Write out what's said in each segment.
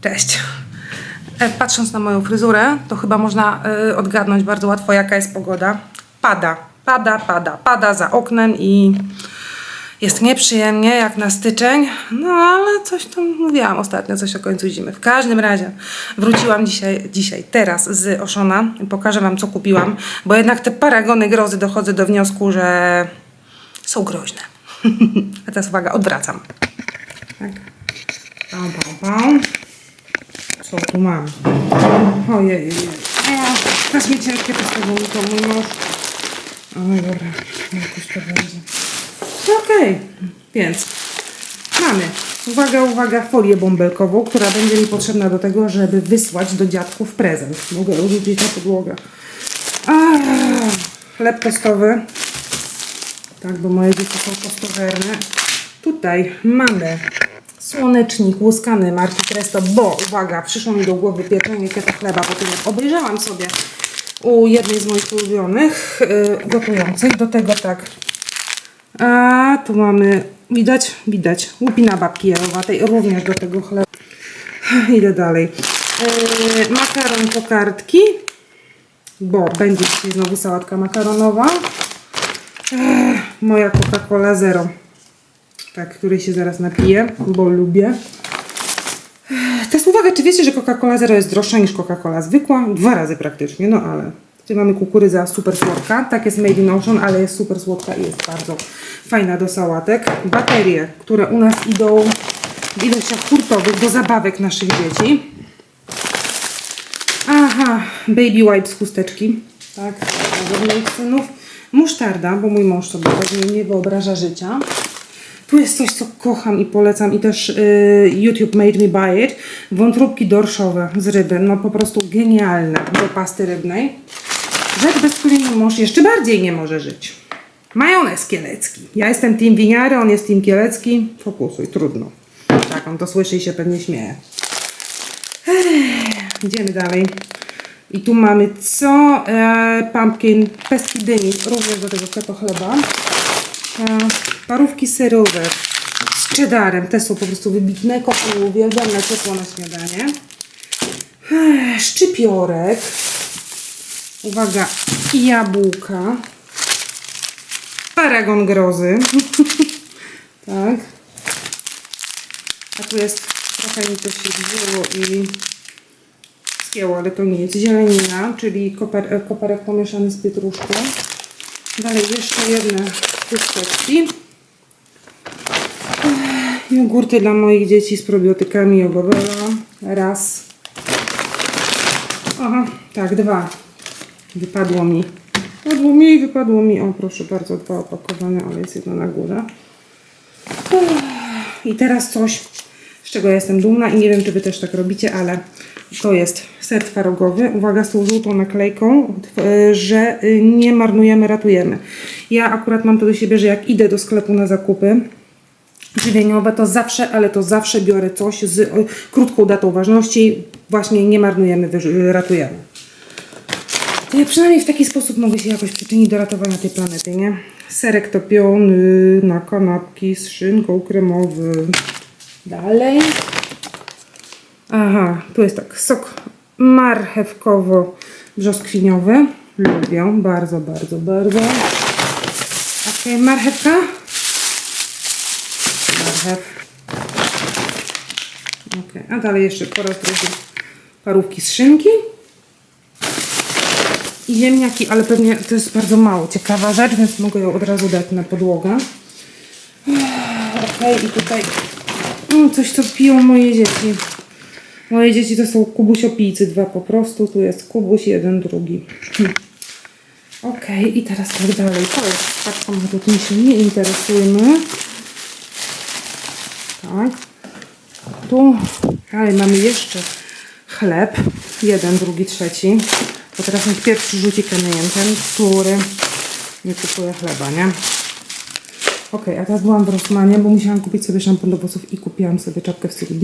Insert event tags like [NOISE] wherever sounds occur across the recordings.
Cześć. E, Patrząc na moją fryzurę, to chyba można e, odgadnąć bardzo łatwo, jaka jest pogoda. Pada, pada, pada, pada za oknem i jest nieprzyjemnie, jak na styczeń. No ale coś tam mówiłam ostatnio, coś o końcu zimy. W każdym razie wróciłam dzisiaj, dzisiaj teraz z Oszona. Pokażę Wam, co kupiłam, bo jednak te paragony grozy dochodzę do wniosku, że są groźne. [LAUGHS] A teraz uwaga, odwracam. Tak. Pam, pam. Co tu mam? Ojej. O, teraz mi ciężkie postawił mi to mój mąż. Ale dobra, jakoś to będzie. Okej, więc mamy, uwaga, uwaga, folię bąbelkową, która będzie mi potrzebna do tego, żeby wysłać do dziadków prezent. Mogę rzucić na podłogę. Chleb tostowy. Tak, bo moje dzieci są tostożerne. Tutaj mamy słonecznik łuskany marki Cresto, bo uwaga, przyszło mi do głowy pieczenie keta chleba, po tym jak obejrzałam sobie u jednej z moich ulubionych yy, gotujących. Do tego tak. A tu mamy, widać? Widać. Łupina babki jarowatej, również do tego chleba. [SIGHS] Idę dalej. Yy, makaron po kartki, bo będzie dzisiaj znowu sałatka makaronowa. Ech, moja Coca-Cola Zero. Tak, której się zaraz napiję, bo lubię. Teraz uwaga, czy wiecie, że Coca-Cola Zero jest droższa niż Coca-Cola zwykła? Dwa razy praktycznie, no ale. Tu mamy kukurydza super słodka. Tak jest made in ocean, ale jest super słodka i jest bardzo fajna do sałatek. Baterie, które u nas idą w ilościach hurtowych do zabawek naszych dzieci. Aha, baby wipes chusteczki. Tak, dla moich synów. Musztarda, bo mój mąż sobie pewnie nie wyobraża życia. Tu jest coś, co kocham i polecam i też y, YouTube made me buy it. Wątróbki dorszowe z ryby. No po prostu genialne do pasty rybnej. Rzecz, bez której mąż jeszcze bardziej nie może żyć. Majonez kielecki. Ja jestem team winiary, on jest team kielecki. Fokusuj, trudno. Tak, on to słyszy i się pewnie śmieje. Idziemy dalej. I tu mamy co? E, pumpkin, pestki dyni, również do tego keto chleba. E, parówki serowe z cheddarem, te są po prostu wybitne. Kocham, uwielbiam na ciepło na śniadanie. Szczypiorek. Uwaga, jabłka. Paragon grozy. [LAUGHS] tak. A tu jest, trochę mi to się wzięło i skięło, ale to nie jest zielenina, czyli koper, koperek pomieszany z pietruszką. Dalej jeszcze jedne chusteczki. Jogurty dla moich dzieci z probiotykami Obawela. Raz. Aha, tak, dwa. Wypadło mi. Wypadło mi i wypadło mi. O, proszę bardzo, dwa opakowania, ale jest jedno na górze. I teraz coś, z czego jestem dumna i nie wiem, czy Wy też tak robicie, ale to jest ser twarogowy. Uwaga z tą żółtą naklejką, że y, nie marnujemy, ratujemy. Ja akurat mam to do siebie, że jak idę do sklepu na zakupy żywieniowe, to zawsze, ale to zawsze biorę coś z o, krótką datą ważności. Właśnie nie marnujemy, wyż- ratujemy. To ja przynajmniej w taki sposób mogę się jakoś przyczynić do ratowania tej planety, nie? Serek topiony na kanapki z szynką kremowym. Dalej. Aha, tu jest tak, sok marchewkowo-brzoskwiniowy. Lubię, bardzo, bardzo, bardzo. Okej, marchewka. Marchew. Okej, a dalej jeszcze po raz drugi parówki z szynki. I ziemniaki, ale pewnie to jest bardzo mało ciekawa rzecz, więc mogę ją od razu dać na podłogę. Okej, i tutaj mm, coś, co piją moje dzieci. Moje dzieci to są kubusiopijcy, dwa po prostu. Tu jest kubuś, jeden, drugi. [LAUGHS] Okej, i teraz tak dalej. To jest paczkomat, tym się nie interesujmy. Tak. Tu dalej mamy jeszcze chleb. Jeden, drugi, trzeci. To teraz niech pierwszy rzuci kamientem, który nie kupuje chleba, nie? Ok, a teraz byłam w Rossmanie, bo musiałam kupić sobie szampon do włosów i kupiłam sobie czapkę w stylu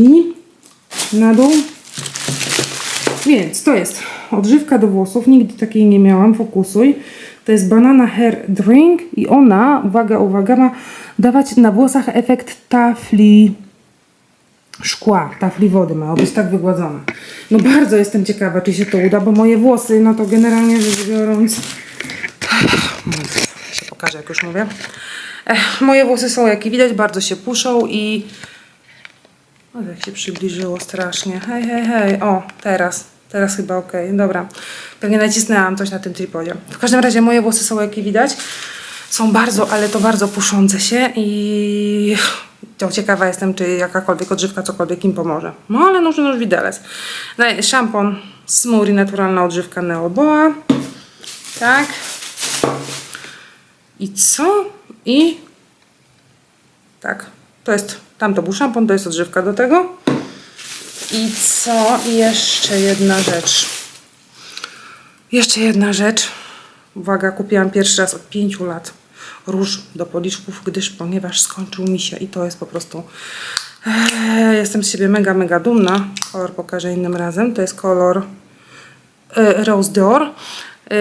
na dół. Więc to jest odżywka do włosów, nigdy takiej nie miałam, fokusuj. To jest banana hair drink i ona, uwaga, uwaga, ma dawać na włosach efekt tafli szkła, tafli wody mają być tak wygładzone. No bardzo jestem ciekawa, czy się to uda, bo moje włosy, no to generalnie rzecz biorąc... Się pokażę, jak już mówię. Ech, moje włosy są, jak i widać, bardzo się puszą i... O, jak się przybliżyło strasznie. Hej, hej, hej. O, teraz. Teraz chyba ok. Dobra. Pewnie nacisnęłam coś na tym tripodzie. W każdym razie moje włosy są, jak i widać, są bardzo, ale to bardzo puszące się i to ciekawa jestem, czy jakakolwiek odżywka cokolwiek im pomoże. No ale nóż nóż widelec. Daję szampon Smoothie naturalna odżywka Neoboa. Tak. I co? I tak, to jest, tam to był szampon, to jest odżywka do tego. I co? Jeszcze jedna rzecz. Jeszcze jedna rzecz. Uwaga, kupiłam pierwszy raz od 5 lat róż do policzków, gdyż ponieważ skończył mi się i to jest po prostu... Eee, jestem z siebie mega, mega dumna. Kolor pokażę innym razem. To jest kolor e, Rose d'Or. E,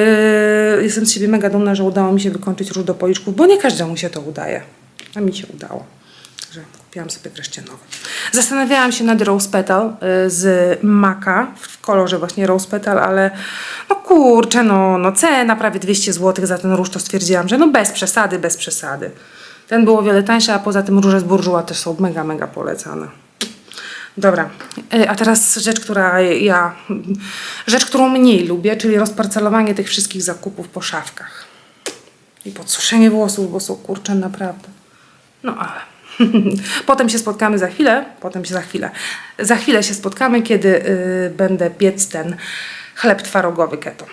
jestem z siebie mega dumna, że udało mi się wykończyć róż do policzków, bo nie każdemu się to udaje. A mi się udało. Także kupiłam sobie wreszcie nowe. Zastanawiałam się nad Rose Petal y, z Maka w kolorze właśnie Rose Petal, ale no kurczę, no, no cena prawie 200 zł za ten róż, to stwierdziłam, że no bez przesady, bez przesady. Ten był o wiele tańszy, a poza tym róże z Bourjois też są mega, mega polecane. Dobra, y, a teraz rzecz, która ja, rzecz, którą mniej lubię, czyli rozparcelowanie tych wszystkich zakupów po szafkach. I podsuszenie włosów, bo są kurcze naprawdę. No ale. [LAUGHS] potem się spotkamy za chwilę, potem się za chwilę. Za chwilę się spotkamy, kiedy y, będę piec ten chleb twarogowy keto.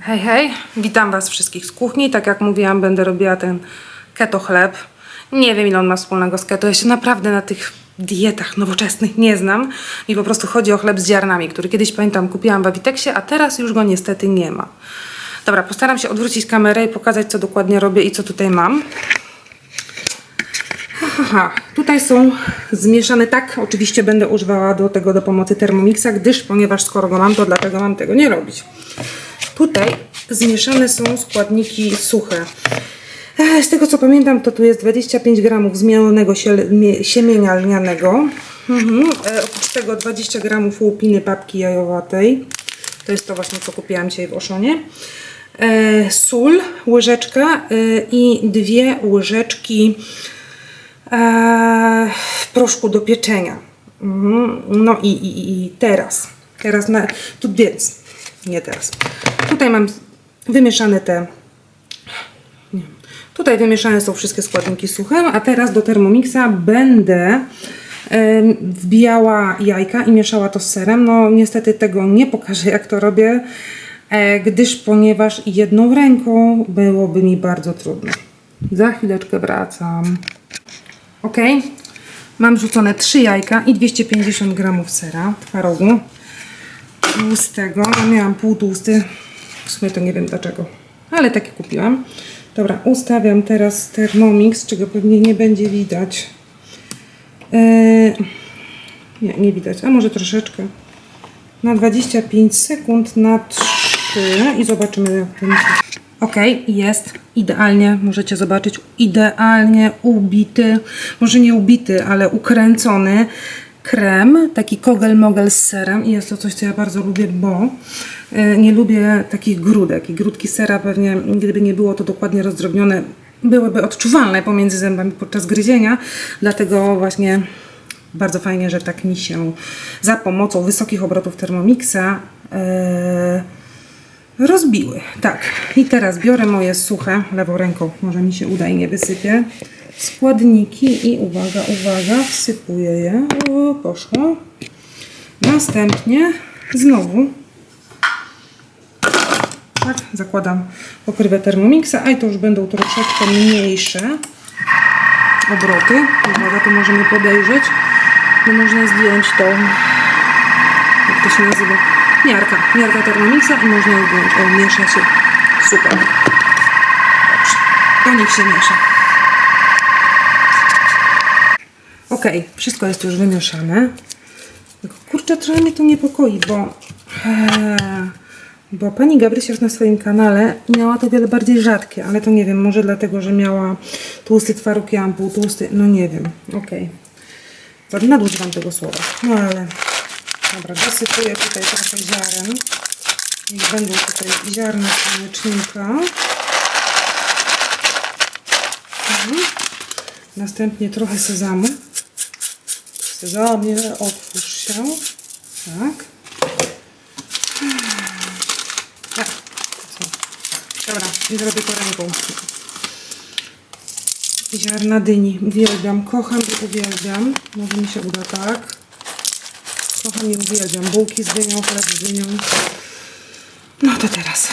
Hej, hej, witam Was wszystkich z kuchni. Tak jak mówiłam, będę robiła ten keto chleb. Nie wiem, ile on ma wspólnego z keto. Ja się naprawdę na tych dietach nowoczesnych nie znam. Mi po prostu chodzi o chleb z ziarnami, który kiedyś pamiętam kupiłam w Aviteksie, a teraz już go niestety nie ma. Dobra, postaram się odwrócić kamerę i pokazać, co dokładnie robię i co tutaj mam. Aha, tutaj są zmieszane tak, oczywiście będę używała do tego do pomocy Thermomixa, gdyż ponieważ skoro go mam, to dlatego mam tego nie robić. Tutaj zmieszane są składniki suche. Z tego co pamiętam, to tu jest 25 gramów zmielonego sie- siemienia lnianego. Mhm. E, Oprócz tego 20 gramów łupiny papki jajowatej. To jest to właśnie, co kupiłam dzisiaj w Oszonie. E, Sól, łyżeczka e, i dwie łyżeczki proszku do pieczenia. Mhm. No i, i, i teraz. Teraz na, tu więc, nie teraz. Tutaj mam wymieszane te. Nie. Tutaj wymieszane są wszystkie składniki suche, a teraz do Thermomixa będę em, wbijała jajka i mieszała to z serem. No niestety tego nie pokażę jak to robię, e, gdyż ponieważ jedną ręką byłoby mi bardzo trudno. Za chwileczkę wracam. Ok, mam rzucone 3 jajka i 250 gramów sera twarogu tłustego. Ja miałam pół tłusty, w sumie to nie wiem dlaczego, ale takie kupiłam. Dobra, ustawiam teraz Thermomix, czego pewnie nie będzie widać. Eee, nie, nie widać, a może troszeczkę. Na 25 sekund, na 3 i zobaczymy jak ten Ok, jest. Idealnie, możecie zobaczyć, idealnie ubity, może nie ubity, ale ukręcony krem, taki kogel-mogel z serem i jest to coś, co ja bardzo lubię, bo y, nie lubię takich grudek. I grudki sera pewnie, gdyby nie było to dokładnie rozdrobnione, byłyby odczuwalne pomiędzy zębami podczas gryzienia, dlatego właśnie bardzo fajnie, że tak mi się za pomocą wysokich obrotów Thermomixa yy, rozbiły. Tak, i teraz biorę moje suche, lewą ręką, może mi się uda i nie wysypię, składniki i uwaga, uwaga, wsypuję je. O, poszło. Następnie znowu tak, zakładam pokrywę Thermomixa, a i to już będą troszeczkę mniejsze obroty. Uwaga, tu możemy podejrzeć, bo można zdjąć tą, jak to się nazywa, miarka, miarka Thermomixa i można ją zdjąć. O, miesza się. Super. Dobrze. To niech się miesza. Ok, wszystko jest już wymieszane. Kurczę, trochę mnie to niepokoi, bo, e, bo pani Gabrysia na swoim kanale miała to wiele bardziej rzadkie, ale to nie wiem, może dlatego, że miała tłusty twaróg, ja mam pół tłusty, no nie wiem. Ok. Sorry, nadużywam tego słowa. No ale, dobra, dosypuję tutaj trochę ziaren. Niech będą tutaj ziarna słonecznika. Mhm. Następnie trochę sezamu. Sezamie, otwórz się. Tak. Tak. Dobra, i zrobię to ręką. Ziarna dyni. Uwielbiam. Kocham i uwielbiam. Może mi się uda tak. Kocham i uwielbiam. Bułki z dynią, chleb z dynią. No to teraz.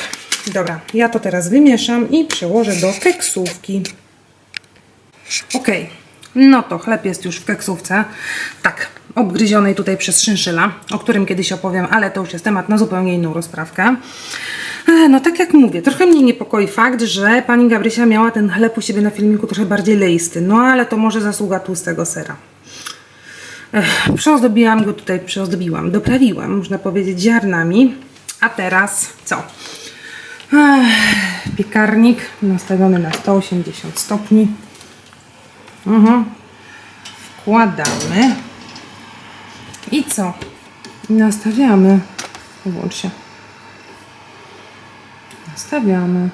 Dobra, ja to teraz wymieszam i przełożę do keksówki. Ok, no to chleb jest już w keksówce. Tak, obgryzionej tutaj przez szynszyla, o którym kiedyś opowiem, ale to już jest temat na zupełnie inną rozprawkę. E, No tak jak mówię, trochę mnie niepokoi fakt, że pani Gabrysia miała ten chleb u siebie na filmiku trochę bardziej leisty. No ale to może zasługa tłustego sera. Ech, Przyozdobiłam go tutaj, przyozdobiłam, doprawiłam, można powiedzieć, ziarnami. A teraz co? Ech, Piekarnik nastawiony na 180 stopni. Mhm. Wkładamy. I co? Nastawiamy. Włącz się. Nastawiamy. No, Ale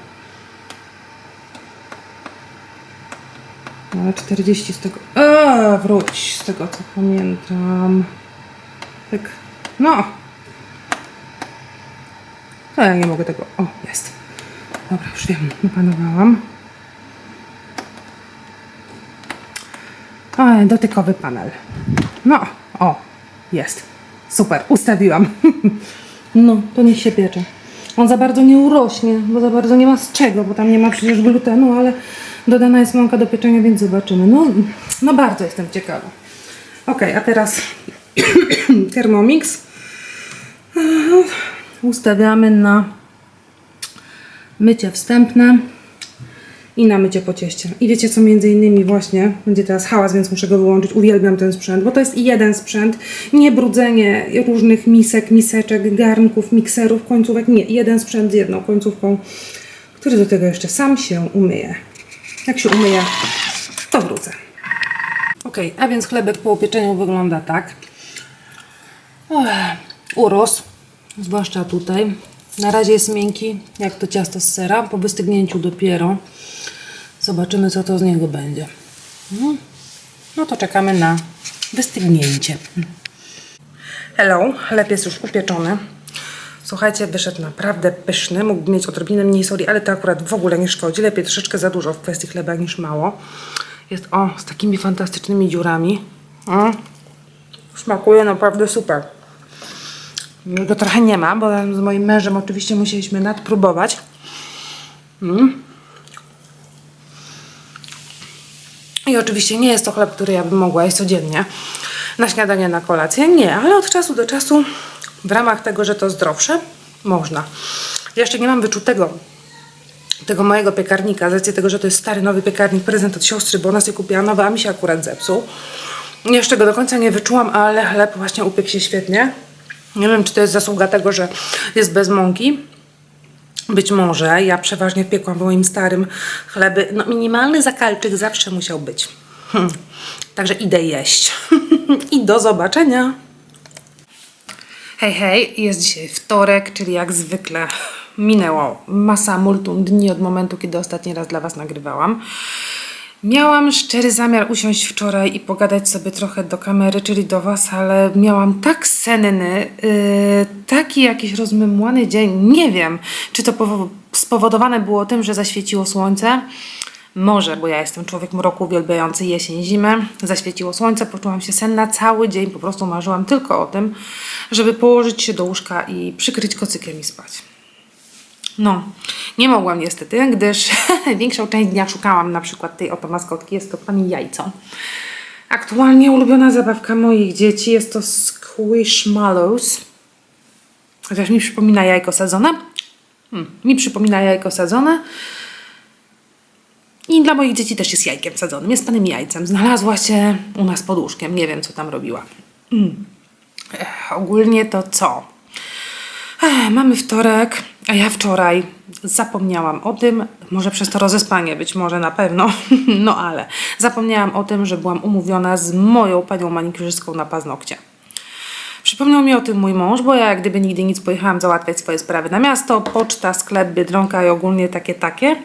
40 z tego. A, wróć z tego co pamiętam. Tak. No. No ja nie mogę tego. O, jest. Dobra, już wiem, opanowałam. O, dotykowy panel. No, o, jest. Super, ustawiłam. [LAUGHS] no, to niech się piecze. On za bardzo nie urośnie, bo za bardzo nie ma z czego, bo tam nie ma przecież glutenu, ale dodana jest mąka do pieczenia, więc zobaczymy. No, no bardzo jestem ciekawa. Ok, a teraz [CLEARS THROAT] Thermomix. Ustawiamy na mycie wstępne i na mycie po cieście. I wiecie co, między innymi właśnie, będzie teraz hałas, więc muszę go wyłączyć. Uwielbiam ten sprzęt, bo to jest jeden sprzęt, nie brudzenie różnych misek, miseczek, garnków, mikserów, końcówek, nie, jeden sprzęt z jedną końcówką, który do tego jeszcze sam się umyje. Jak się umyje, to wrócę. Ok, a więc chlebek po upieczeniu wygląda tak. Ech, urósł, zwłaszcza tutaj. Na razie jest miękki, jak to ciasto z sera. Po wystygnięciu dopiero zobaczymy, co to z niego będzie. No, no to czekamy na wystygnięcie. Hello, chleb jest już upieczony. Słuchajcie, wyszedł naprawdę pyszny. Mógłby mieć odrobinę mniej soli, ale to akurat w ogóle nie szkodzi. Lepiej troszeczkę za dużo w kwestii chleba niż mało. Jest o, z takimi fantastycznymi dziurami. Mm. Smakuje naprawdę super. Go trochę nie ma, bo z moim mężem oczywiście musieliśmy nadpróbować. Mm. I oczywiście nie jest to chleb, który ja bym mogła jeść codziennie na śniadanie, na kolację. Nie, ale od czasu do czasu w ramach tego, że to zdrowsze, można. Ja jeszcze nie mam wyczutego tego mojego piekarnika, z racji tego, że to jest stary, nowy piekarnik, prezent od siostry, bo ona sobie kupiła nowy, a mi się akurat zepsuł. Jeszcze go do końca nie wyczułam, ale chleb właśnie upiekł się świetnie. Nie wiem, czy to jest zasługa tego, że jest bez mąki. Być może. Ja przeważnie piekłam w moim starym chleby. No minimalny zakalczyk zawsze musiał być. Hmm. Także idę jeść. [LAUGHS] I do zobaczenia. Hej, hej, jest dzisiaj wtorek, czyli jak zwykle minęło masa multum dni od momentu, kiedy ostatni raz dla Was nagrywałam. Miałam szczery zamiar usiąść wczoraj i pogadać sobie trochę do kamery, czyli do Was, ale miałam tak senny, yy, taki jakiś rozmymłany dzień. Nie wiem, czy to powo- spowodowane było tym, że zaświeciło słońce. Może, bo ja jestem człowiek mroku uwielbiający jesień, zimę. Zaświeciło słońce, poczułam się senna cały dzień, po prostu marzyłam tylko o tym, żeby położyć się do łóżka i przykryć kocykiem i spać. No, nie mogłam niestety, gdyż [LAUGHS] większą część dnia szukałam na przykład tej oto maskotki. Jest to pani Jajco. Aktualnie ulubiona zabawka moich dzieci jest to Squishmallows. Chociaż mi przypomina jajko sadzone. Hmm, mi przypomina jajko sadzone. I dla moich dzieci też jest jajkiem sadzonym. Jest panem jajcem. Znalazła się u nas pod łóżkiem. Nie wiem, co tam robiła. Mm. Ech, ogólnie to co? Ech, mamy wtorek A ja wczoraj zapomniałam o tym, może przez to rozespanie, być może na pewno, [LAUGHS] no ale zapomniałam o tym, że byłam umówiona z moją panią manikurzystką na paznokcie. Przypomniał mi o tym mój mąż, bo ja jak gdyby nigdy nic pojechałam załatwiać swoje sprawy na miasto, poczta, sklep, Biedronka i ogólnie takie, takie.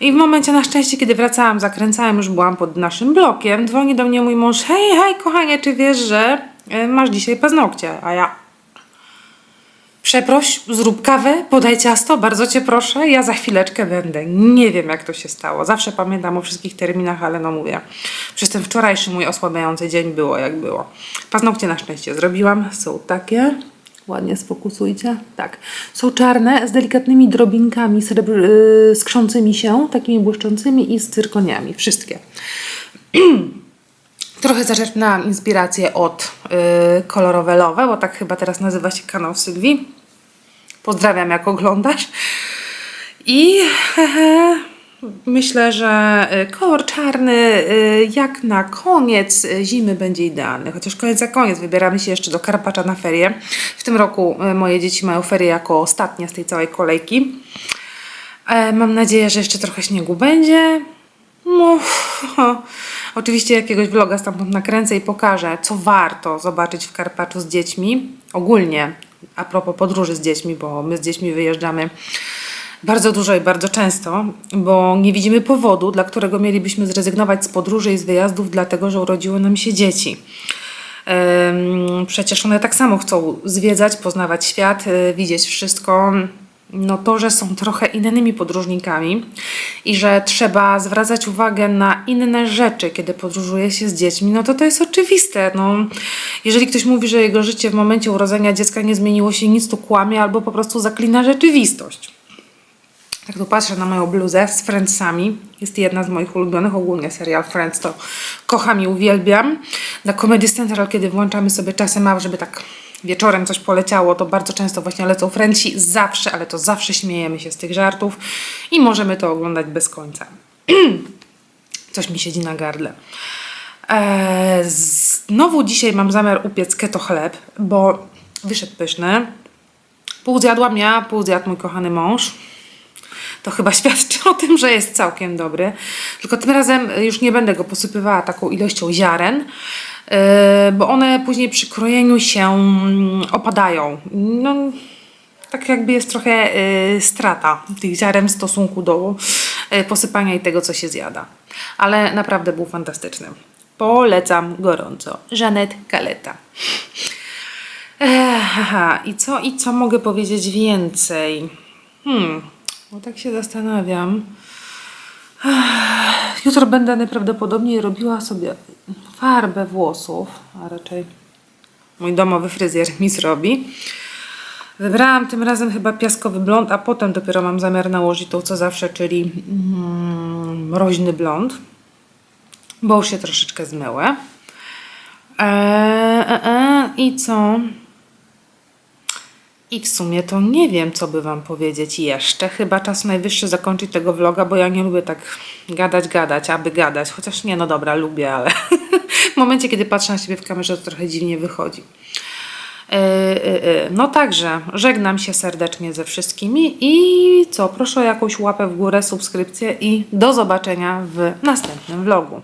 I w momencie na szczęście, kiedy wracałam, zakręcałam, już byłam pod naszym blokiem, dzwoni do mnie mój mąż, hej, hej kochanie, czy wiesz, że e, masz dzisiaj paznokcie? A ja, Przeproś, zrób kawę, podaj ciasto, bardzo cię proszę, ja za chwileczkę będę. Nie wiem, jak to się stało. Zawsze pamiętam o wszystkich terminach, ale no mówię, przez ten wczorajszy mój osłabiający dzień było jak było. Paznokcie na szczęście zrobiłam, są takie. Ładnie sfokusujcie. Tak. Są czarne z delikatnymi drobinkami srebr, yy, skrzącymi się, takimi błyszczącymi i z cyrkoniami. Wszystkie. [CLEARS THROAT] Trochę zaczerpnęłam inspirację od yy, kolorowe bo tak chyba teraz nazywa się kanał Sylwii. Pozdrawiam, jak oglądasz. I hehe, myślę, że y, kolor czarny y, jak na koniec zimy będzie idealny. Chociaż koniec za koniec wybieramy się jeszcze do Karpacza na ferie. W tym roku y, moje dzieci mają ferie jako ostatnie z tej całej kolejki. E, Mam nadzieję, że jeszcze trochę śniegu będzie. No, oczywiście jakiegoś vloga stamtąd nakręcę i pokażę, co warto zobaczyć w Karpaczu z dziećmi. Ogólnie, a propos podróży z dziećmi, bo my z dziećmi wyjeżdżamy bardzo dużo i bardzo często, bo nie widzimy powodu, dla którego mielibyśmy zrezygnować z podróży i z wyjazdów, dlatego że urodziły nam się dzieci. Przecież one tak samo chcą zwiedzać, poznawać świat, y, widzieć wszystko. No to, że są trochę innymi podróżnikami i że trzeba zwracać uwagę na inne rzeczy, kiedy podróżuje się z dziećmi, no to to jest oczywiste. No, jeżeli ktoś mówi, że jego życie w momencie urodzenia dziecka nie zmieniło się nic, to kłamie albo po prostu zaklina rzeczywistość. Tak tu patrzę na moją bluzę z Friendsami. Jest jedna z moich ulubionych, ogólnie serial Friends to kocham i uwielbiam. Na Comedy Central, kiedy włączamy sobie czasem mało, żeby tak wieczorem coś poleciało, to bardzo często właśnie lecą Friendsi. Zawsze, ale to zawsze śmiejemy się z tych żartów i możemy to oglądać bez końca. [CLEARS THROAT] Coś mi siedzi na gardle. Eee, znowu dzisiaj mam zamiar upiec keto chleb, bo wyszedł pyszny. Pół zjadłam ja, pół zjadł mój kochany mąż to chyba świadczy o tym, że jest całkiem dobry. Tylko tym razem już nie będę go posypywała taką ilością ziaren, yy, bo one później przy krojeniu się mm, opadają. No, tak jakby jest trochę yy, strata tych ziaren w stosunku do yy, posypania i tego, co się zjada. Ale naprawdę był fantastyczny. Polecam gorąco. Żanet Kaleta. Ech, aha, i co, i co mogę powiedzieć więcej? Hmm, no tak się zastanawiam. Jutro będę najprawdopodobniej robiła sobie farbę włosów, a raczej mój domowy fryzjer mi zrobi. Wybrałam tym razem chyba piaskowy blond, a potem dopiero mam zamiar nałożyć to co zawsze, czyli mm, mroźny blond, bo już się troszeczkę zmyły. Eee, e, e, I co? I w sumie to nie wiem, co by Wam powiedzieć jeszcze. Chyba czas najwyższy zakończyć tego vloga, bo ja nie lubię tak gadać, gadać, aby gadać. Chociaż nie, no dobra, lubię, ale [LAUGHS] w momencie, kiedy patrzę na siebie w kamerze, to trochę dziwnie wychodzi. Yy, yy, yy. No także, żegnam się serdecznie ze wszystkimi i co, proszę o jakąś łapę w górę, subskrypcję i do zobaczenia w następnym vlogu.